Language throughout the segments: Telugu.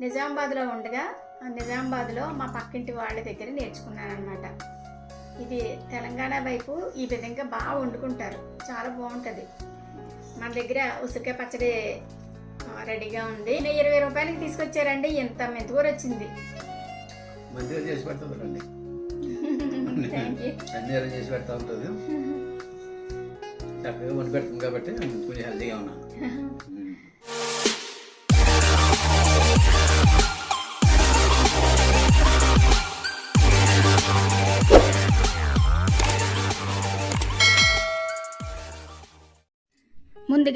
నిజామాబాద్లో ఉండగా నిజామాబాద్లో మా పక్కింటి వాళ్ళ దగ్గర నేర్చుకున్నాను అనమాట ఇది తెలంగాణ వైపు ఈ విధంగా బాగా వండుకుంటారు. చాలా బాగుంటుంది. మన దగ్గర ఉసిరికాయ పచ్చడి రెడీగా ఉంది. నేను ఇరవై రూపాయలకి తీసుకొచ్చారండి. ఎంత మెంతుకూర వచ్చింది. మంచిగా చేసి అన్ని చేసి పెడతా ఉంటుంది. చక్కగా వండి పెడుతుంది కాబట్టి కొంచెం హెల్తీగా ఉన్నా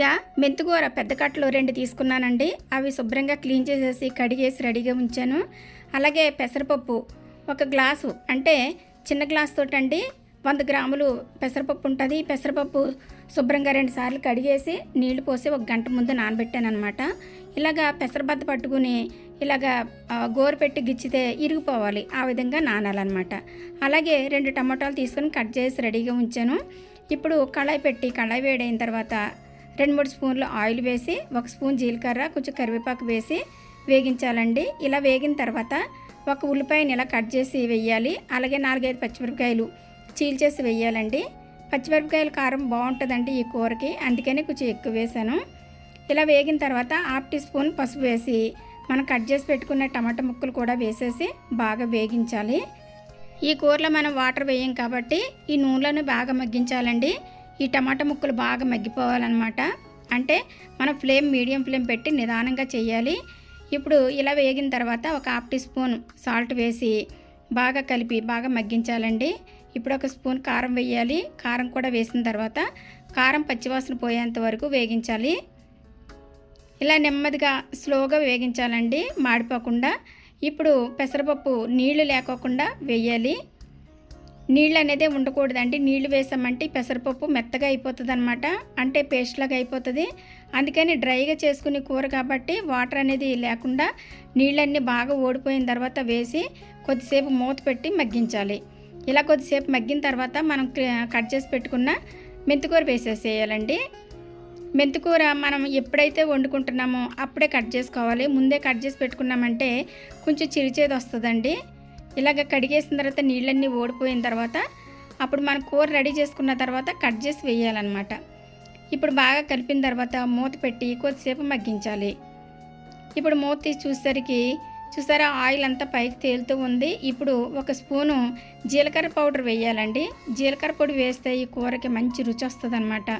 ముందుగా మెంతుకూర పెద్ద కట్టలు రెండు తీసుకున్నానండి. అవి శుభ్రంగా క్లీన్ చేసేసి కడిగేసి రెడీగా ఉంచాను. అలాగే పెసరపప్పు ఒక గ్లాసు అంటే చిన్న గ్లాస్ తోటండి వంద గ్రాములు పెసరపప్పు ఉంటుంది. పెసరపప్పు శుభ్రంగా రెండు సార్లు కడిగేసి నీళ్ళు పోసి ఒక గంట ముందు నానబెట్టాను అనమాట ఇలాగా పెసరబద్ద పట్టుకుని ఇలాగా గోరు పెట్టి గిచ్చితే ఇరిగిపోవాలి. ఆ విధంగా నానాలన్నమాట. అలాగే రెండు టమాటాలు తీసుకొని కట్ చేసి రెడీగా ఉంచాను. ఇప్పుడు కళాయి పెట్టి కళాయి వేడైన తర్వాత రెండు మూడు స్పూన్లు ఆయిల్ వేసి ఒక స్పూన్ జీలకర్ర కొంచెం కరివేపాకు వేసి వేగించాలండి. ఇలా వేగిన తర్వాత ఒక ఉల్లిపాయని ఇలా కట్ చేసి వేయాలి. అలాగే నాలుగైదు పచ్చిమిరపకాయలు చీల్చేసి వేయాలండి. పచ్చిమిరపకాయల కారం బాగుంటుందండి ఈ కూరకి. అందుకని కొంచెం ఎక్కువ వేసాను. ఇలా వేగిన తర్వాత హాఫ్ టీ స్పూన్ పసుపు వేసి మనం కట్ చేసి పెట్టుకున్న టమాటా ముక్కలు కూడా వేసేసి బాగా వేగించాలి. ఈ కూరలో మనం వాటర్ వేయం కాబట్టి ఈ నూనెలను బాగా మగ్గించాలండి. ఈ టమాటా ముక్కలు బాగా మగ్గిపోవాలన్నమాట. అంటే మనం ఫ్లేమ్ మీడియం ఫ్లేమ్ పెట్టి నిదానంగా చేయాలి. ఇప్పుడు ఇలా వేగిన తర్వాత ఒక హాఫ్ టీ స్పూన్ సాల్ట్ వేసి బాగా కలిపి బాగా మగ్గించాలండి. ఇప్పుడు ఒక స్పూన్ కారం వేయాలి. కారం కూడా వేసిన తర్వాత కారం పచ్చివాసన పోయేంత వరకు వేగించాలి. ఇలా నెమ్మదిగా స్లోగా వేగించాలండి. మాడిపోకుండా. ఇప్పుడు పెసరపప్పు నీళ్ళు లేకోకుండా వేయాలి. నీళ్ళు అనేది ఉండకూడదండి. నీళ్ళు వేసామంటే పెసరపప్పు మెత్తగా అయిపోతుంది అనమాట అంటే పేస్ట్ లాగా అయిపోతుంది. అందుకని డ్రైగా చేసుకునే కూర కాబట్టి వాటర్ అనేది లేకుండా నీళ్ళన్నీ బాగా ఓడిపోయిన తర్వాత వేసి కొద్దిసేపు మూత పెట్టి మగ్గించాలి. ఇలా కొద్దిసేపు మగ్గిన తర్వాత మనం కట్ చేసి పెట్టుకున్న మెంతికూర వేసేసేయాలండి. మెంతికూర మనం ఎప్పుడైతే వండుకుంటున్నామో అప్పుడే కట్ చేసుకోవాలి. ముందే కట్ చేసి పెట్టుకున్నామంటే కొంచెం చిరిచేది వస్తుందండి. ఇలాగ కడిగేసిన తర్వాత నీళ్ళన్నీ ఓడిపోయిన తర్వాత అప్పుడు మన కూర రెడీ చేసుకున్న తర్వాత కట్ చేసి వేయాలన్నమాట. ఇప్పుడు బాగా కలిపిన తర్వాత మూత పెట్టి కొద్దిసేపు మగ్గించాలి. ఇప్పుడు మూత తీసి చూసేసరికి చూసారా ఆయిల్ అంతా పైకి తేలుతూ ఉంది. ఇప్పుడు ఒక స్పూను జీలకర్ర పౌడర్ వేయాలండి. జీలకర్ర పొడి వేస్తే ఈ కూరకి మంచి రుచి వస్తుంది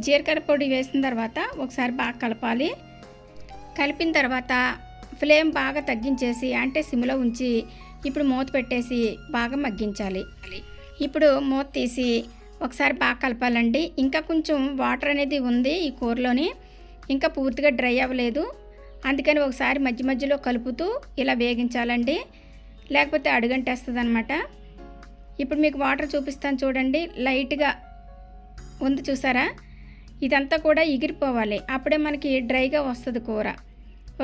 జీలకర్ర పొడి వేసిన తర్వాత ఒకసారి బాగా కలపాలి. కలిపిన తర్వాత ఫ్లేమ్ బాగా తగ్గించేసి అంటే సిమ్లో ఉంచి ఇప్పుడు మూత పెట్టేసి బాగా మగ్గించాలి. ఇప్పుడు మూత తీసి ఒకసారి బాగా కలపాలండి. ఇంకా కొంచెం వాటర్ అనేది ఉంది ఈ కూరలోని. ఇంకా పూర్తిగా డ్రై అవ్వలేదు. అందుకని ఒకసారి మధ్య మధ్యలో కలుపుతూ ఇలా వేగించాలండి. లేకపోతే అడుగంటేస్తుంది అనమాట ఇప్పుడు మీకు వాటర్ చూపిస్తాను చూడండి. లైట్గా ఉంది చూసారా? ఇదంతా కూడా ఎగిరిపోవాలి. అప్పుడే మనకి డ్రైగా వస్తుంది కూర.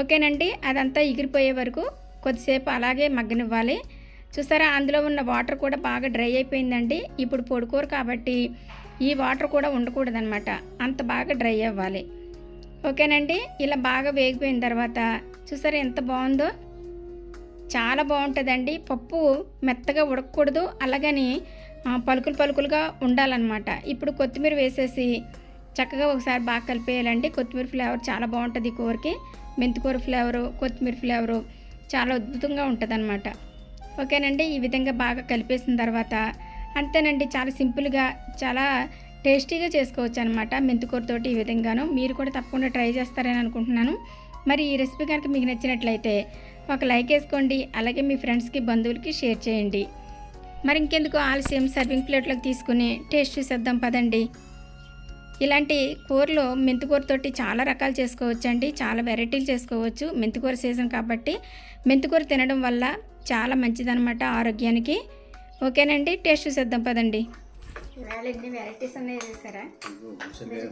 ఓకేనండి? అదంతా ఎగిరిపోయే వరకు కొద్దిసేపు అలాగే మగ్గనివ్వాలి. చూసారా అందులో ఉన్న వాటర్ కూడా బాగా డ్రై అయిపోయిందండి. ఇప్పుడు పొడుకోరు కాబట్టి ఈ వాటర్ కూడా ఉండకూడదనమాట అంత బాగా డ్రై అవ్వాలి. ఓకేనండి? ఇలా బాగా వేగిపోయిన తర్వాత చూసారా ఎంత బాగుందో? చాలా బాగుంటుందండి. పప్పు మెత్తగా ఉడకకూడదు. అలాగని పలుకులు పలుకులుగా ఉండాలన్నమాట. ఇప్పుడు కొత్తిమీర వేసేసి చక్కగా ఒకసారి బాగా కలిపేయాలండి. కొత్తిమీర ఫ్లేవర్ చాలా బాగుంటుంది ఈ కూరకి. మెంతికూర ఫ్లేవరు కొత్తిమీర ఫ్లేవరు. చాలా అద్భుతంగా ఉంటుంది ఓకేనండి? ఈ విధంగా బాగా కలిపేసిన తర్వాత అంతేనండి చాలా సింపుల్గా చాలా టేస్టీగా చేసుకోవచ్చు అనమాట మెంతికూరతోటి ఈ విధంగాను. మీరు కూడా తప్పకుండా ట్రై చేస్తారని అనుకుంటున్నాను. మరి ఈ రెసిపీ కనుక మీకు నచ్చినట్లయితే ఒక లైక్ వేసుకోండి అలాగే మీ ఫ్రెండ్స్కి బంధువులకి షేర్ చేయండి. మరి ఇంకెందుకు ఆలస్యం సర్వింగ్ ప్లేట్లోకి తీసుకుని టేస్ట్ చూసేద్దాం పదండి. ఇలాంటి కూరలు మెంతికూరతోటి చాలా రకాలు చేసుకోవచ్చండి. చాలా వెరైటీలు చేసుకోవచ్చు. మెంతికూర సీజన్ కాబట్టి మెంతికూర తినడం వల్ల చాలా మంచిదన్నమాట ఆరోగ్యానికి. ఓకేనండి టేస్ట్ చూసేద్దాం పదండి. ఇవాళ ఎన్ని వెరైటీస్ ఉన్నాయి చూసారా? ఉసిరికాయ.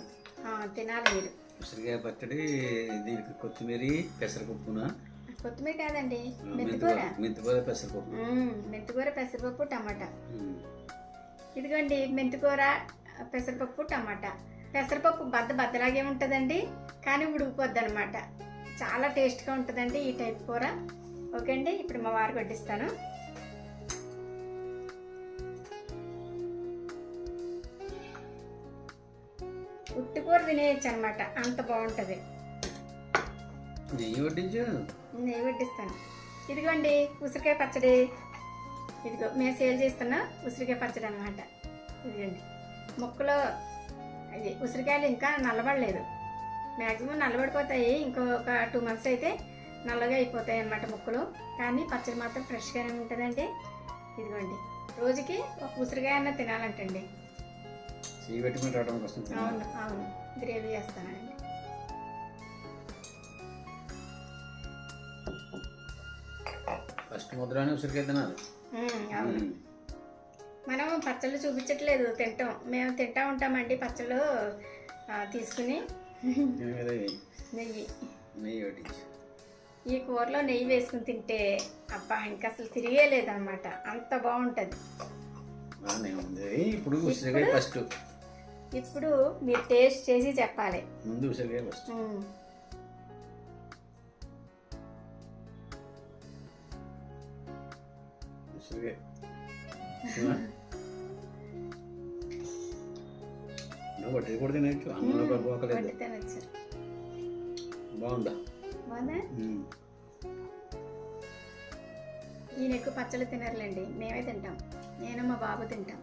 తినాలి మీరు. ఉసిరికాయ పచ్చడి దీనికి కొత్తిమీర పెసరపప్పున కొత్తిమీర కాదండి మెంతికూర మెంతికూర పెసరపప్పు. మెంతికూర పెసరపప్పు టమాటా. ఇదిగోండి మెంతికూర పెసరపప్పు టమాటా. పెసరపప్పు బద్ద బద్దలాగే ఉంటుందండి కానీ ఉడికిపోద్ది అనమాట చాలా టేస్ట్గా ఉంటుందండి ఈ టైప్ కూర. ఓకే అండి ఇప్పుడు మా వారికి వడ్డిస్తాను. ఉట్టి కూర తినేయచ్చు అనమాట అంత బాగుంటుంది. నెయ్యి వడ్డించు. నెయ్యి వడ్డిస్తాను. ఇదిగోండి ఉసిరికాయ పచ్చడి. ఇదిగో మేము సేల్ చేస్తున్న ఉసిరికాయ పచ్చడి అనమాట ఇదిగోండి. ముక్కలో అది ఉసిరికాయలు ఇంకా నల్లబడలేదు. మ్యాక్సిమం నల్లబడిపోతాయి. ఇంకొక టూ మంత్స్ అయితే నల్లగా అయిపోతాయి అన్నమాట ముక్కలు. కానీ పచ్చడి మాత్రం ఫ్రెష్గానే ఉంటుందండి. ఇదిగోండి. రోజుకి ఒక ఉసిరికాయ అన్న తినాలంటండి అవును అవును. గ్రేవీ చేస్తానండి. ఫస్ట్ ముద్రనే ఉసిరికాయ తినాలి. అవును. మనం పచ్చళ్ళు చూపించట్లేదు తింటాం. మేము తింటా ఉంటామండి పచ్చళ్ళు తీసుకుని. నెయ్యి. ఈ కూరలో నెయ్యి వేసుకుని తింటే అబ్బా ఇంకా అసలు తిరిగే లేదనమాట అంత బాగుంటుంది. ఇప్పుడు ఉసిరికాయ ఫస్ట్. ఇప్పుడు మీరు టేస్ట్ చేసి చెప్పాలి. ముందు ఉసిరికాయ ఫస్ట్. ఉసిరికాయ. వడ్డీ కూడా తినచ్చు అన్నంలో తినచ్చు. బాగుందా. ఈయన ఎక్కువ పచ్చళ్ళు తినరులేండి. మేమే తింటాం. నేను మా బాబు తింటాం.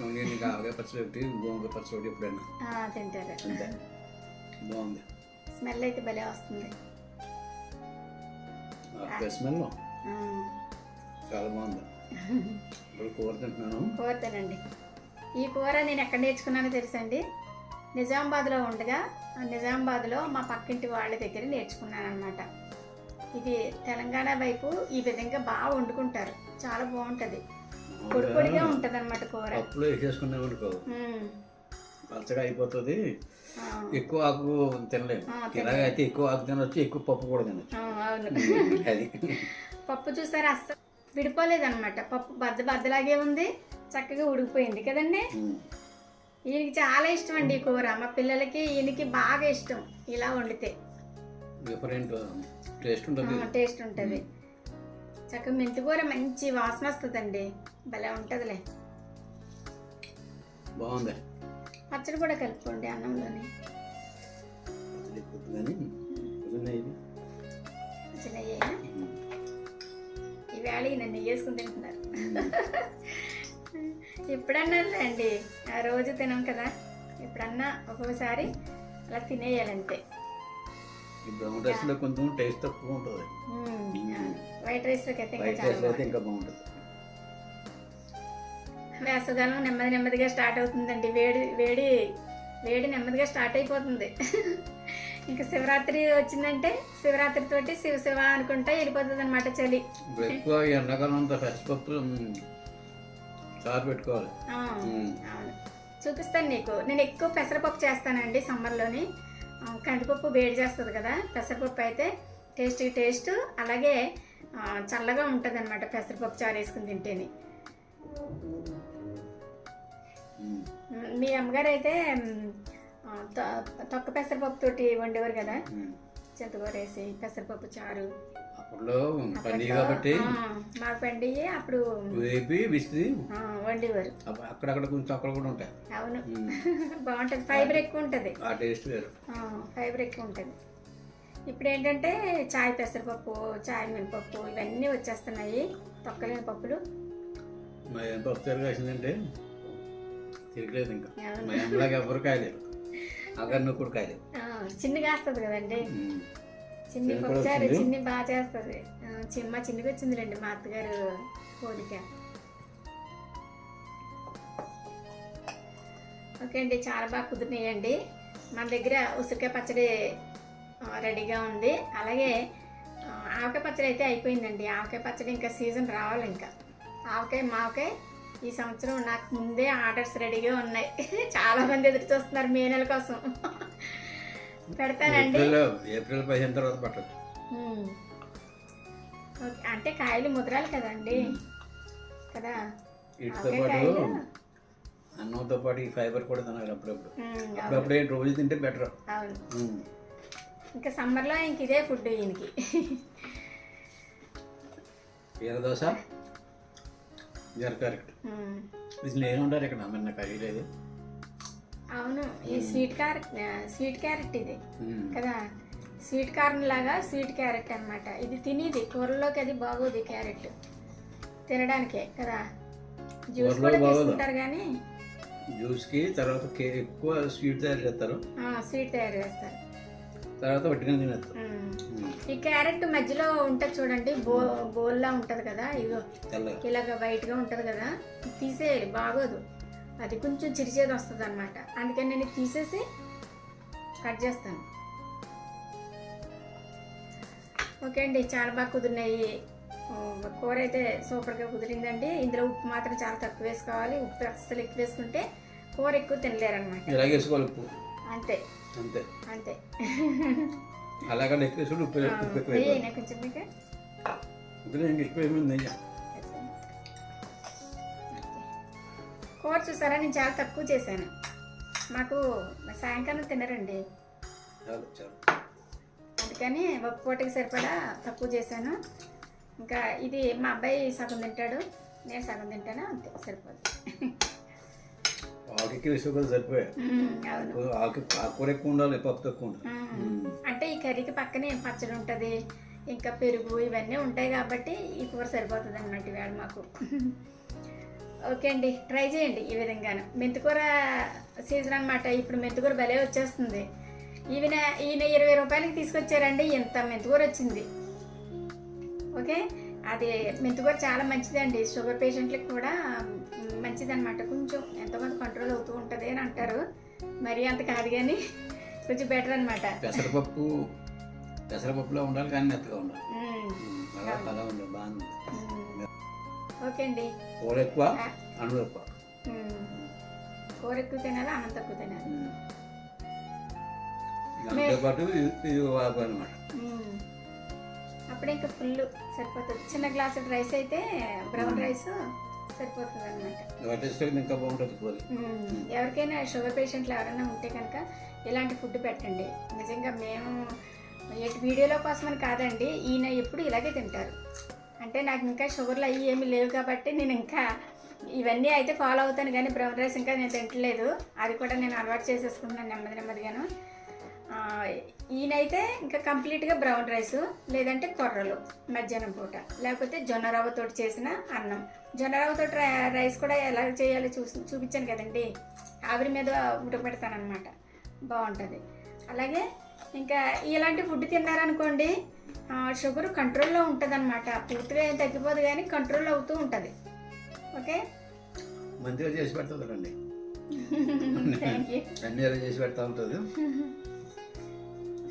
నేను ఇంకా ఆవకాయ పచ్చడి ఒకటి గోంగూర పచ్చడి ఒకటి ఎప్పుడైనా. ఆ, తింటారు. బాగుంది. స్మెల్ అయితే భలే వస్తుంది. ఆవకాయ స్మెల్? ఆ. చాలా బాగుంది. ఇప్పుడు కూర తింటున్నాను. కూర తినండి. ఈ కూర నేను ఎక్కడ నేర్చుకున్నానో తెలుసండి? నిజామాబాద్లో ఉండగా నిజామాబాద్లో మా పక్కింటి వాళ్ళ దగ్గర నేర్చుకున్నాను అనమాట ఇది తెలంగాణ వైపు ఈ విధంగా బాగా వండుకుంటారు. చాలా బాగుంటుంది. పొడి పొడిగా ఉంటుంది అనమాట కూర వేసేసుకున్నాం అనుకో. పచ్చగా అయిపోతుంది. ఎక్కువ ఆకు తినలేము ఆ, ఇలాగ అయితే ఎక్కువ ఆకు తినొచ్చు ఎక్కువ పప్పు కూడా తినొచ్చు. అది. పప్పు చూసారా? అస్సలు విడిపోలేదన్నమాట. పప్పు బద్ద బద్దలాగే ఉంది చక్కగా ఉడికిపోయింది కదండి. ఈయనకి చాలా ఇష్టం అండి ఈ కూర. మా పిల్లలకి ఈయనకి బాగా ఇష్టం ఇలా వండితే. డిఫరెంట్ టేస్ట్ ఉంటుంది. టేస్ట్ ఉంటుంది. చక్కగా మెంతి కూర మంచి వాసన వస్తుందండి. భలే ఉంటుందిలే. బాగుంది. పచ్చడి కూడా కలుపుకోండి అన్నంలోని. పచ్చడి వేళ నెయ్యి వేసుకుని తింటున్నారు. ఎప్పుడన్నా అండి ఆ రోజు తినం కదా ఎప్పుడన్నా ఒక్కొక్కసారి అలా తినేయాలంతే. ఈ బ్రౌన్ రైస్లో కొంచెం టేస్ట్ తక్కువ ఉంటుంది. వైట్ రైస్ అయితే. ఇంకా బాగుంటుంది. వేసవకాలం నెమ్మది నెమ్మదిగా స్టార్ట్ అవుతుందండి. వేడి వేడి వేడి నెమ్మదిగా స్టార్ట్ అయిపోతుంది. ఇంకా శివరాత్రి వచ్చిందంటే శివరాత్రి తోటి శివ శివ అనుకుంటా వెళ్ళిపోతుంది అనమాట చలి ఎక్కువ ఎండాకాలం అంతా చారు పెట్టుకోవాలి. అవును. చూపిస్తాను నీకు. నేను ఎక్కువ పెసరపప్పు చేస్తానండి సమ్మర్లోని. కందిపప్పు వేడి చేస్తుంది కదా పెసరపప్పు అయితే టేస్ట్ టేస్ట్ అలాగే చల్లగా ఉంటుంది అనమాట పెసరపప్పు చారు వేసుకుని తింటేనే. మ్, అమ్మగారు అయితే తొక్క పెసరపప్పు తోటి వండేవారు కదా. చింతకూర వేసి పెసరపప్పు చారు. అప్పట్లో పండుగ కాబట్టి ఆ, మాకు పండి అప్పుడు వేపి విసిరి వండేవారు. అక్కడక్కడ కొంచెం అక్కడ కూడా ఉంటాయి. అవును. బాగుంటుంది. ఫైబర్ ఎక్కువ ఉంటుంది. ఆ టేస్ట్ వేరు. ఫైబర్ ఎక్కువ ఉంటుంది. ఇప్పుడు ఏంటంటే చాయ్ పెసరపప్పు చాయ్ మినపప్పు ఇవన్నీ వచ్చేస్తున్నాయి. తొక్కలేని పప్పులు మా ఏం పప్పు చారు కాసిందంటే తిరగలేదు ఇంకా. మా ఎవరు కాయలేరు కాయలేదు ఆ, చిన్నగా వస్తుంది కదండి. చిన్ని వచ్చింది? చిన్ని బాగా చేస్తుంది. ఆ, చిన్న చిన్నగా వచ్చిందిలేండి మా అత్తగారు పోలిక ఓకే అండి చాలా బాగా కుదిరినాయండి. మన దగ్గర ఉసిరికాయ పచ్చడి రెడీగా ఉంది. అలాగే ఆవకాయ పచ్చడి అయితే అయిపోయిందండి. ఆవకాయ పచ్చడి ఇంకా సీజన్ రావాలి ఇంకా. ఆవకాయ మావకాయ ఈ సంవత్సరం నాకు ముందే ఆర్డర్స్ రెడీగా ఉన్నాయి. చాలా మంది ఎదురు చూస్తున్నారు మే నెల కోసం. పెడతానండి. ఏప్రిల్ పదిహేను తర్వాత పట్టదు. అంటే కాయలు ముదరాలి కదండి. కదా? వీటితో పాటు అన్నంతో పాటు ఈ ఫైబర్ కూడా తినాలి అప్పుడప్పుడు. అప్పుడప్పుడు రోజు తింటే బెటర్. అవును. ఇంకా సమ్మర్లో ఇంక ఇదే ఫుడ్ ఈయనకి. దోశ? జర కరెక్ట్ ఉమ్. ఇది నేను ఉంటారు ఇక్కడ మరి నాకు కర్రీ లేదు అవును ఈ స్వీట్ క్యారెట్ స్వీట్ క్యారెట్ ఇది. కదా? స్వీట్ కార్న్ లాగా స్వీట్ క్యారెట్ అన్నమాట. ఇది తినేది కూరలోకి అది బాగోదు క్యారెట్. తినడానికే కదా? జ్యూస్ కూడా. తీసుకుంటారు కానీ జ్యూస్కి తర్వాత ఎక్కువ స్వీట్ తయారు చేస్తారు. స్వీట్ తయారు చేస్తారు. తర్వాత వట్టిగా. మ్మ్. ఈ క్యారెట్ మధ్యలో ఉంటుంది చూడండి బో బోల్లా ఉంటుంది కదా తెల్లగా. ఇలాగ వైట్గా ఉంటుంది కదా ఇది తీసేయాలి బాగోదు. అది కొంచెం చిరిచేది వస్తుంది అనమాట అందుకని నేను ఇది తీసేసి కట్ చేస్తాను. ఓకే అండి చాలా బాగా కుదిరినాయి. కూర అయితే సూపర్గా కుదిరిందండి. ఇందులో ఉప్పు మాత్రం చాలా తక్కువ వేసుకోవాలి. ఉప్పు అస్సలు ఎక్కువ వేసుకుంటే కూర ఎక్కువ వేసుకోవాలి ఉప్పు. అంతే. అంతే. అంతే. అలాగే ఎక్కువ వేసుకుంటే ఉప్పు ఉప్పు ఎక్కువ నెయ్యి వేయాలి అయినా కొంచెం మీకు ఇప్పుడు ఇంక ఎక్కువ ఏమైంది నెయ్యి? కూర చూసారా? నేను చాలా తక్కువ చేశాను. మాకు సాయంకాలం తినరండి. చాలు చాలు. అందుకని ఒక పూటకి సరిపడా తక్కువ చేశాను. ఇంకా ఇది మా అబ్బాయి సగం తింటాడు నేను సగం తింటాను అంతే సరిపోతుంది ఎక్కువ వేసుకోవాలి సరిపోయాయి. ఆకు ఆకుకూర ఎక్కువ ఉండాలి పప్పు తక్కువ ఉండాలి. అంటే ఈ కర్రీకి పక్కనే పచ్చడి ఉంటుంది? ఇంకా పెరుగు ఇవన్నీ ఉంటాయి కాబట్టి ఈ కూర సరిపోతుంది అన్నమాట ఇవాళ మాకు. ఓకే అండి ట్రై చేయండి ఈ విధంగాను. మెంతికూర సీజన్ అనమాట ఇప్పుడు మెంతికూర భలే వచ్చేస్తుంది. ఈయన ఈయన ఇరవై రూపాయలకి తీసుకొచ్చారండి ఇంత మెంతికూర వచ్చింది. ఓకే? అది మెంతికూర చాలా మంచిదండి. షుగర్ పేషెంట్లకు కూడా మంచిదన్నమాట. కొంచెం ఎంతో కొంత కంట్రోల్ అవుతూ ఉంటుంది అని అంటారు. మరీ అంత కాదు కానీ కొంచెం బెటర్ అనమాట పెసరపప్పు పెసరపప్పులో ఉండాలి కానీ మెత్తగా ఉండాలి. మ్మ్. అలా అలా ఉండాలి బాగుంది. ఓకే అండి. కూర ఎక్కువ? అన్నం ఎక్కువ. కూర ఎక్కువ తినాలి? అన్నం తక్కువ తినాలి. దాంతో పాటు ఇది- అనమాట. అప్పుడే ఇంకా ఫుల్ సరిపోతుంది. చిన్న గ్లాసు రైస్ అయితే బ్రౌన్ రైస్ సరిపోతుంది అనమాట ఎవరికైనా షుగర్ పేషెంట్లు ఎవరైనా ఉంటే కనుక ఇలాంటి ఫుడ్ పెట్టండి. నిజంగా మేము ఎటు వీడియోలో కోసమని కాదండి ఈయన ఎప్పుడు ఇలాగే తింటారు. అంటే నాకు ఇంకా షుగర్లు అవి ఏమీ లేవు కాబట్టి నేను ఇంకా ఇవన్నీ అయితే ఫాలో అవుతాను కానీ బ్రౌన్ రైస్ ఇంకా నేను తింటలేదు. అది కూడా నేను అలవాటు చేసేసుకుంటున్నాను నెమ్మది నెమ్మదిగాను. ఈయనైతే ఇంకా కంప్లీట్గా బ్రౌన్ రైస్ లేదంటే కొర్రలు మధ్యాహ్నం పూట. లేకపోతే జొన్న చేసిన అన్నం. జొన్న రవ్వతోటి రై- రైస్ కూడా ఎలా చేయాలో చూసి చూపించాను కదండి. ఆవిరి మీద ఉడకబెడతానమాట బాగుంటుంది. అలాగే ఇంకా ఇలాంటి ఫుడ్ తిన్నారనుకోండి షుగర్ కంట్రోల్లో ఉంటుంది అనమాట పూర్తిగా ఏం తగ్గిపోదు కానీ కంట్రోల్ అవుతూ ఉంటుంది. ఓకే? మంచిగా చేసి యూ అన్ని చేసి పెడతా ఉంటుంది.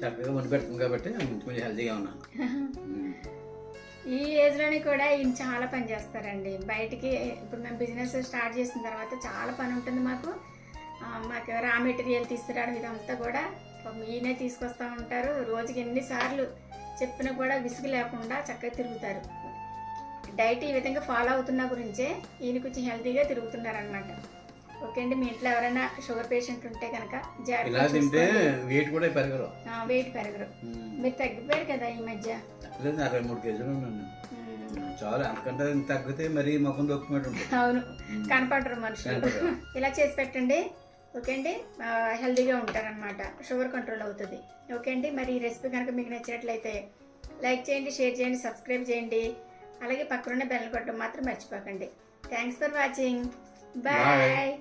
చక్కగా వండి పెడుతుంది కాబట్టి కొంచెం హెల్తీగా ఉన్నాను. ఈ ఏజ్లోని కూడా ఈయన చాలా పని చేస్తారండి. బయటికి ఇప్పుడు మేము బిజినెస్ స్టార్ట్ చేసిన తర్వాత చాలా పని ఉంటుంది మాకు. మాకు రా మెటీరియల్ తీసుకురావడం ఇదంతా కూడా పాపం ఈయనే తీసుకొస్తూ ఉంటారు. రోజుకి ఎన్నిసార్లు చెప్పినా కూడా విసుగు లేకుండా చక్కగా తిరుగుతారు. డైట్ ఈ విధంగా ఫాలో అవుతున్న గురించే ఈయన కొంచెం హెల్తీగా తిరుగుతున్నారనమాట ఓకే అండి మీ ఇంట్లో ఎవరైనా షుగర్ పేషెంట్ ఉంటే కనుక ఇలా తింటే. వెయిట్ కూడా పెరగరు. వెయిట్ పెరగరు. మీరు తగ్గిపోయారు కదా ఈ మధ్య? లేదు అరవై మూడు కేజీలు ఉన్నాను. చాలా అంతకంటే తగ్గితే మరీ ముఖం ఉంటుంది. అవును కనపడరు మనుషులు. ఇలా చేసి పెట్టండి. ఓకే అండి ఆ, హెల్తీగా ఉంటారనమాట షుగర్ కంట్రోల్ అవుతుంది. ఓకే అండి మరి ఈ రెసిపీ కనుక మీకు నచ్చినట్లయితే లైక్ చేయండి షేర్ చేయండి సబ్స్క్రైబ్ చేయండి. అలాగే పక్కనున్న బెల్ కొట్టడం మాత్రం మర్చిపోకండి. Thanks for watching Bye. Bye.